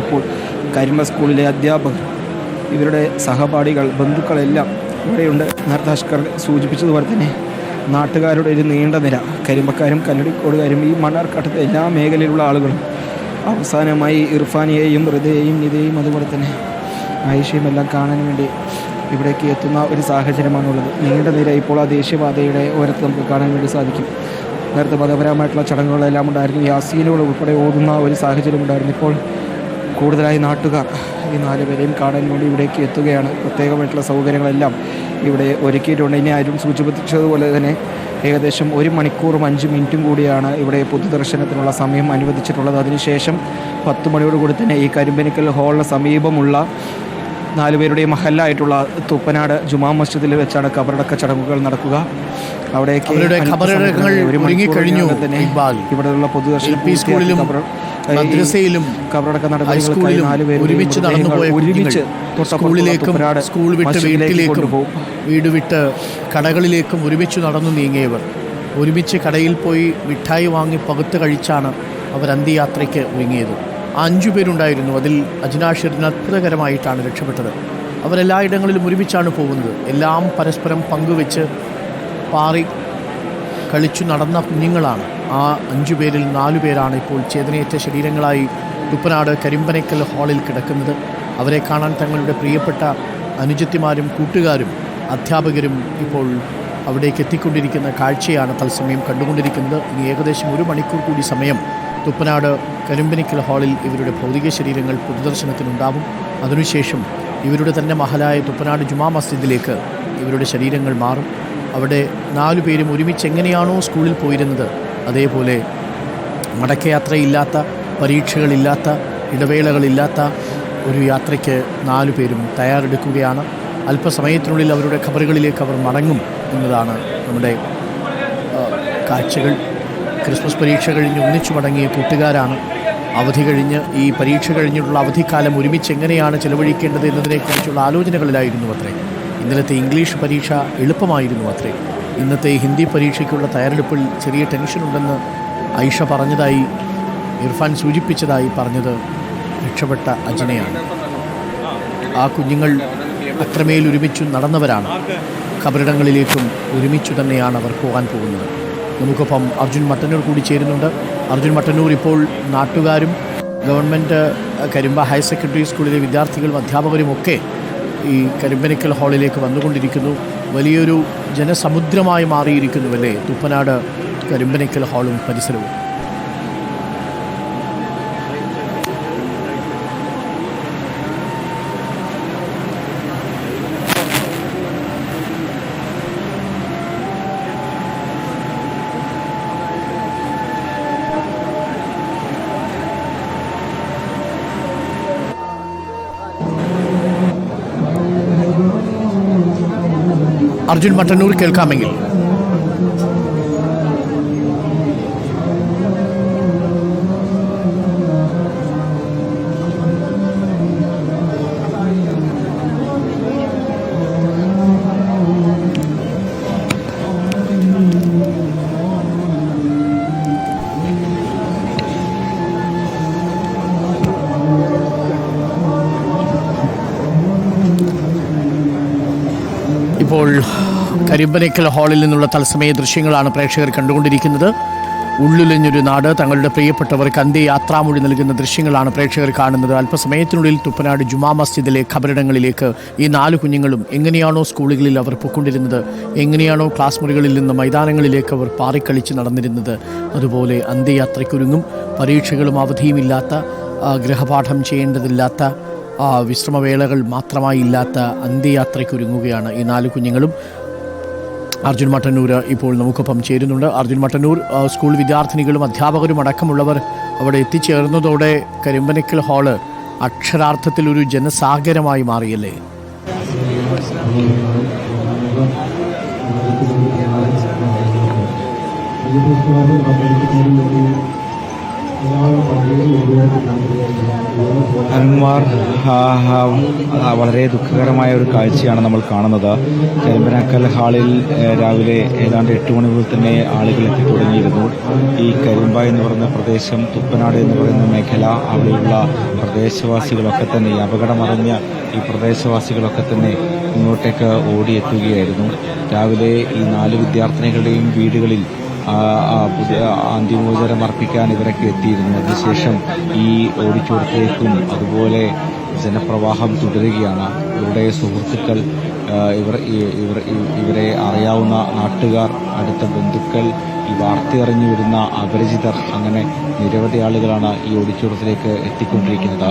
ഇപ്പോൾ കരിമ സ്കൂളിലെ അധ്യാപകർ ഇവരുടെ സഹപാഠികൾ ബന്ധുക്കളെല്ലാം ഇവിടെയുണ്ട്. നേരത്തെ അഷ്കർ സൂചിപ്പിച്ചതുപോലെ തന്നെ നാട്ടുകാരുടെ ഒരു നീണ്ട നിര. കരിമ്പക്കാരും കല്ലടിക്കോടുകാരും ഈ മണ്ണാർക്കാട്ടത്തെ എല്ലാ മേഖലയിലുള്ള ആളുകളും അവസാനമായി ഇർഫാനിയെയും ഹൃദയെയും നിതയെയും അതുപോലെ തന്നെ ആയിഷയും എല്ലാം കാണാൻ വേണ്ടി ഇവിടേക്ക് എത്തുന്ന ഒരു സാഹചര്യമാണുള്ളത്. നീണ്ട നിര ഇപ്പോൾ ആ ദേശീയപാതയുടെ ഓരത്ത് നമുക്ക് കാണാൻ വേണ്ടി സാധിക്കും. നേരത്തെ മതപരമായിട്ടുള്ള ചടങ്ങുകളെല്ലാം ഉണ്ടായിരുന്നു യാസീനുകൾ ഉൾപ്പെടെ ഓടുന്ന ഒരു സാഹചര്യം ഉണ്ടായിരുന്നു. ഇപ്പോൾ കൂടുതലായി നാട്ടുകാർ ഈ നാല് പേരെയും കാണാൻ വേണ്ടി ഇവിടേക്ക് എത്തുകയാണ്. പ്രത്യേകമായിട്ടുള്ള സൗകര്യങ്ങളെല്ലാം ഇവിടെ ഒരുക്കിയിട്ടുണ്ട്. ഇനി ആരും സൂചിപ്പിച്ചതുപോലെ തന്നെ ഏകദേശം ഒരു മണിക്കൂറും അഞ്ച് മിനിറ്റും കൂടിയാണ് ഇവിടെ പൊതുദർശനത്തിനുള്ള സമയം അനുവദിച്ചിട്ടുള്ളത്. അതിനുശേഷം പത്ത് മണിയോടുകൂടി തന്നെ ഈ കരിമ്പനിക്കൽ ഹാളിന് സമീപമുള്ള നാലുപേരുടെയും മഹല്ലായിട്ടുള്ള തുപ്പനാട് ജുമാ മസ്ജിദിൽ വെച്ചാണ് കബറടക്ക ചടങ്ങുകൾ നടക്കുക. അവിടേക്ക് ഒരു മണിക്കൂർ തന്നെ ഇവിടെയുള്ള പൊതുദർശനം സ്കൂളിലും മദ്രസയിലും കബറടക്ക നടപടികൾക്കായി ഒരുമിച്ച് നടന്നുപോയ ഒരുമിച്ച് സ്കൂളിലേക്കും സ്കൂൾ വിട്ട് വീട്ടിലേക്കും വീട് വിട്ട് കടകളിലേക്കും ഒരുമിച്ച് നടന്നു നീങ്ങിയവർ. ഒരുമിച്ച് കടയിൽ പോയി മിഠായി വാങ്ങി പകുത്ത് കഴിച്ചാണ് അവർ അന്ത്യയാത്രയ്ക്ക് ഒരുങ്ങിയത്. അഞ്ചു പേരുണ്ടായിരുന്നു. അതിൽ അജ്നാഷിറിന് അത്ഭുതകരമായിട്ടാണ് രക്ഷപ്പെട്ടത്. അവരെല്ലായിടങ്ങളിലും ഒരുമിച്ചാണ് പോകുന്നത്. എല്ലാം പരസ്പരം പങ്കുവെച്ച് പാറി കളിച്ചു നടന്ന കുഞ്ഞുങ്ങളാണ്. ആ അഞ്ചു പേരിൽ നാലു പേരാണ് ഇപ്പോൾ ചേതനയേറ്റ ശരീരങ്ങളായി കുപ്പനാട് കരിമ്പനയ്ക്കൽ ഹാളിൽ കിടക്കുന്നത്. അവരെ കാണാൻ തങ്ങളുടെ പ്രിയപ്പെട്ട അനുജത്തിമാരും കൂട്ടുകാരും അധ്യാപകരും ഇപ്പോൾ അവിടേക്ക് എത്തിക്കൊണ്ടിരിക്കുന്ന കാഴ്ചയാണ് തത്സമയം കണ്ടുകൊണ്ടിരിക്കുന്നത്. ഇനി ഏകദേശം ഒരു മണിക്കൂർ കൂടി സമയം തുപ്പനാട് കരിമ്പനിക്കൽ ഹാളിൽ ഇവരുടെ ഭൗതിക ശരീരങ്ങൾ പൊതുദർശനത്തിനുണ്ടാവും. അതിനുശേഷം ഇവരുടെ തന്നെ മഹലായ തുപ്പനാട് ജുമാ മസ്ജിദിലേക്ക് ഇവരുടെ ശരീരങ്ങൾ മാറും. അവിടെ നാലു പേരും ഒരുമിച്ച് എങ്ങനെയാണോ സ്കൂളിൽ പോയിരുന്നത് അതേപോലെ മടക്കയാത്രയില്ലാത്ത പരീക്ഷകളില്ലാത്ത ഇടവേളകളില്ലാത്ത ഒരു യാത്രയ്ക്ക് നാലു പേരും തയ്യാറെടുക്കുകയാണ്. അല്പസമയത്തിനുള്ളിൽ അവരുടെ ഖബറുകളിലേക്ക് അവർ മടങ്ങും എന്നതാണ് നമ്മുടെ കാഴ്ചകൾ. ക്രിസ്മസ് പരീക്ഷ കഴിഞ്ഞ് ഒന്നിച്ചു മടങ്ങിയ കൂട്ടുകാരാണ്. അവധി കഴിഞ്ഞ് ഈ പരീക്ഷ കഴിഞ്ഞിട്ടുള്ള അവധിക്കാലം ഒരുമിച്ച് എങ്ങനെയാണ് ചെലവഴിക്കേണ്ടത് എന്നതിനെക്കുറിച്ചുള്ള ആലോചനകളിലായിരുന്നു അത്രേ. ഇന്നലത്തെ ഇംഗ്ലീഷ് പരീക്ഷ എളുപ്പമായിരുന്നു അത്രേ. ഇന്നത്തെ ഹിന്ദി പരീക്ഷയ്ക്കുള്ള തയ്യാറെടുപ്പിൽ ചെറിയ ടെൻഷനുണ്ടെന്ന് ഐഷ പറഞ്ഞതായി ഇർഫാൻ സൂചിപ്പിച്ചതായി പറഞ്ഞത് രക്ഷപ്പെട്ട അജനയാണ്. ആ കുഞ്ഞുങ്ങൾ അത്രമേൽ ഒരുമിച്ചു നടന്നവരാണ്. ഖബറിടങ്ങളിലേക്കും ഒരുമിച്ചു തന്നെയാണ് അവർ പോകാൻ പോകുന്നത്. നമുക്കൊപ്പം അർജുൻ മട്ടന്നൂർ കൂടി ചേരുന്നുണ്ട്. അർജുൻ മട്ടന്നൂർ ഇപ്പോൾ നാട്ടുകാരും ഗവൺമെന്റ് കരിമ്പ ഹയർ സെക്കൻഡറി സ്കൂളിലെ വിദ്യാർത്ഥികളും അധ്യാപകരും ഒക്കെ ഈ കരിമ്പനിക്കൽ ഹാളിലേക്ക് വന്നുകൊണ്ടിരിക്കുന്നു. വലിയൊരു ജനസമുദ്രമായി മാറിയിരിക്കുന്നുവല്ലേ തുപ്പനാട് കരിമ്പനയ്ക്കൽ ഹാളും പരിസരവും. അർജുൻ മട്ടന്നൂർ കേൾക്കാമെങ്കിൽ. ഇപ്പോൾ കരിമ്പനക്കൽ ഹാളിൽ നിന്നുള്ള തത്സമയ ദൃശ്യങ്ങളാണ് പ്രേക്ഷകർ കണ്ടുകൊണ്ടിരിക്കുന്നത്. ഉള്ളുലഞ്ഞൊരു നാട് തങ്ങളുടെ പ്രിയപ്പെട്ടവർക്ക് അന്ത്യയാത്രാമൊഴി നൽകുന്ന ദൃശ്യങ്ങളാണ് പ്രേക്ഷകർ കാണുന്നത്. അല്പസമയത്തിനുള്ളിൽ തുപ്പനാട് ജുമാ മസ്ജിദിലെ ഖബറിടങ്ങളിലേക്ക് ഈ നാല് കുഞ്ഞുങ്ങളും എങ്ങനെയാണോ സ്കൂളുകളിൽ അവർ പൊക്കൊണ്ടിരുന്നത് എങ്ങനെയാണോ ക്ലാസ് മുറികളിൽ നിന്ന് മൈതാനങ്ങളിലേക്ക് അവർ പാറിക്കളിച്ച് നടന്നിരുന്നത് അതുപോലെ അന്ത്യയാത്രയ്ക്കൊരുങ്ങും പരീക്ഷകളും അവധിയുമില്ലാത്ത ഗൃഹപാഠം ചെയ്യേണ്ടതില്ലാത്ത വിശ്രമവേളകൾ മാത്രമായി ഇല്ലാത്ത അന്ത്യയാത്രയ്ക്കൊരുങ്ങുകയാണ് ഈ നാല് കുഞ്ഞുങ്ങളും. അർജുൻ മട്ടന്നൂർ ഇപ്പോൾ നമുക്കൊപ്പം ചേരുന്നുണ്ട്. അർജുൻ മട്ടന്നൂർ സ്കൂൾ വിദ്യാർത്ഥിനികളും അധ്യാപകരും അടക്കമുള്ളവർ അവിടെ എത്തിച്ചേർന്നതോടെ കരിമ്പനക്കൽ ഹാൾ അക്ഷരാർത്ഥത്തിൽ ഒരു ജനസാഗരമായി മാറിയല്ലേ? ആ, വളരെ ദുഃഖകരമായ ഒരു കാഴ്ചയാണ് നമ്മൾ കാണുന്നത്. കരിമ്പനാക്കൽ ഹാളിൽ രാവിലെ ഏതാണ്ട് എട്ട് മണി മുതൽ തന്നെ ആളുകൾ എത്തി തുടങ്ങിയിരുന്നു. ഈ കരിമ്പ എന്ന് പറയുന്ന പ്രദേശം തുപ്പനാട് എന്ന് പറയുന്ന മേഖല അവിടെയുള്ള പ്രദേശവാസികളൊക്കെ തന്നെ അപകടമറിഞ്ഞ ഈ പ്രദേശവാസികളൊക്കെ തന്നെ ഇങ്ങോട്ടേക്ക് ഓടിയെത്തുകയായിരുന്നു. രാവിലെ ഈ നാല് വിദ്യാർത്ഥിനികളുടെയും വീടുകളിൽ പുതിയ അന്തിമോചനം അർപ്പിക്കാൻ ഇവരൊക്കെ എത്തിയിരുന്നു. അതിനുശേഷം ഈ ഓടിച്ചോടത്തിലേക്കും അതുപോലെ ജനപ്രവാഹം തുടരുകയാണ്. ഇവരുടെ സുഹൃത്തുക്കൾ ഇവർ ഇവർ ഇവരെ അറിയാവുന്ന നാട്ടുകാർ അടുത്ത ബന്ധുക്കൾ ഈ വാർത്തയറിഞ്ഞു വരുന്ന അപരിചിതർ അങ്ങനെ നിരവധി ആളുകളാണ് ഈ ഓടിച്ചോടത്തിലേക്ക് എത്തിക്കൊണ്ടിരിക്കുന്നത്.